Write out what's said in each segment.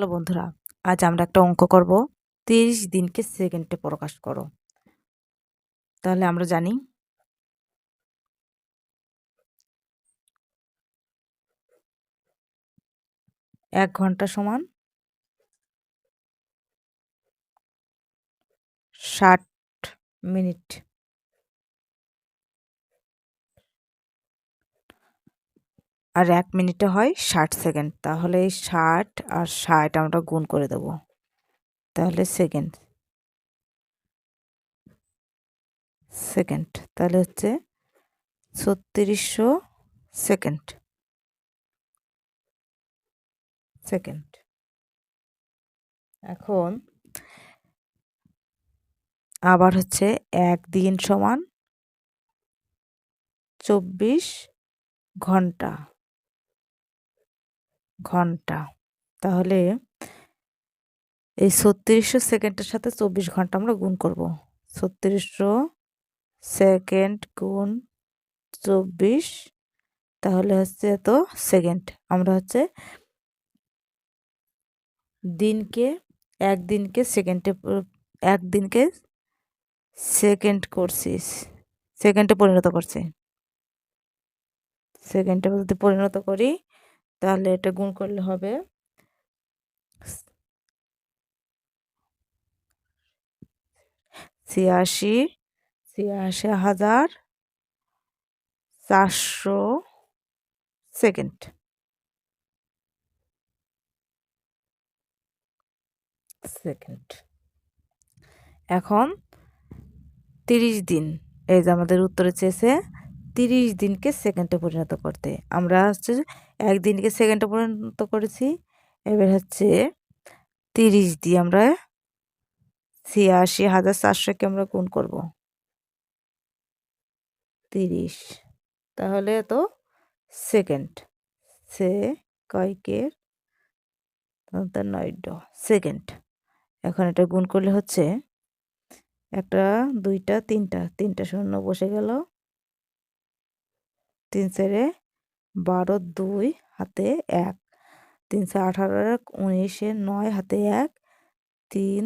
Hello বন্ধুরা, আজ আমরা একটা অঙ্ক করব। তিরিশ দিনকে সেকেন্ডে প্রকাশ করো। তাহলে আমরা জানি এক ঘণ্টা সমান ষাট মিনিট। আর এক মিনিটে হয় ষাট সেকেন্ড। তাহলে এই ষাট আর ষাট আমরা গুণ করে দেব। তাহলে সেকেন্ড। সেকেন্ড। তাহলে হচ্ছে ছত্রিশশো সেকেন্ড। সেকেন্ড। এখন আবার হচ্ছে একদিন সমান চব্বিশ ঘণ্টা। ঘণ্টা। তাহলে এই ছত্রিশশো সেকেন্ডের সাথে চব্বিশ ঘণ্টা আমরা গুণ করব। ছত্রিশশো সেকেন্ড গুণ চব্বিশ, তাহলে হচ্ছে এত সেকেন্ড। আমরা হচ্ছে দিনকে একদিনকে সেকেন্ডে একদিনকে সেকেন্ড করছি, সেকেন্ডে পরিণত করছি। সেকেন্ডে যদি পরিণত করি তাহলে এটা গুণ করলে হবে ছিয়াশি ছিয়াশি হাজার চারশো সেকেন্ড। সেকেন্ড। এখন তিরিশ দিন, এই যে আমাদের উত্তরে চেয়েছে তিরিশ দিনকে সেকেন্ডে পরিণত করতে। আমরা হচ্ছে একদিনকে সেকেন্ডে পরিণত করেছি, এবার হচ্ছে তিরিশ দিয়ে আমরা ছিয়াশি হাজার চারশোকে আমরা গুণ করব। তিরিশ। তাহলে তো সেকেন্ড সে কয়কের নয় সেকেন্ড এখন এটা গুণ করলে হচ্ছে একটা, দুইটা, তিনটা। তিনটা শূন্য বসে গেল। তিন চারে বারো দুই হাতে এক। তিনশো আঠারো এক, উনিশে নয় হাতে এক। তিন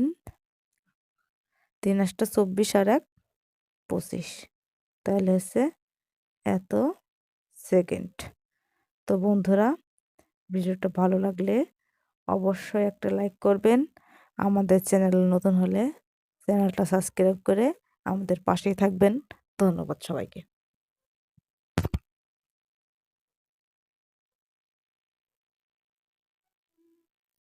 তিন আটটা চব্বিশ আর এক, পঁচিশ। তাহলে হচ্ছে এত সেকেন্ড। তো বন্ধুরা, ভিডিওটা ভালো লাগলে অবশ্যই একটা লাইক করবেন। আমাদের চ্যানেল নতুন হলে চ্যানেলটা সাবস্ক্রাইব করে আমাদের পাশেই থাকবেন। ধন্যবাদ সবাইকে।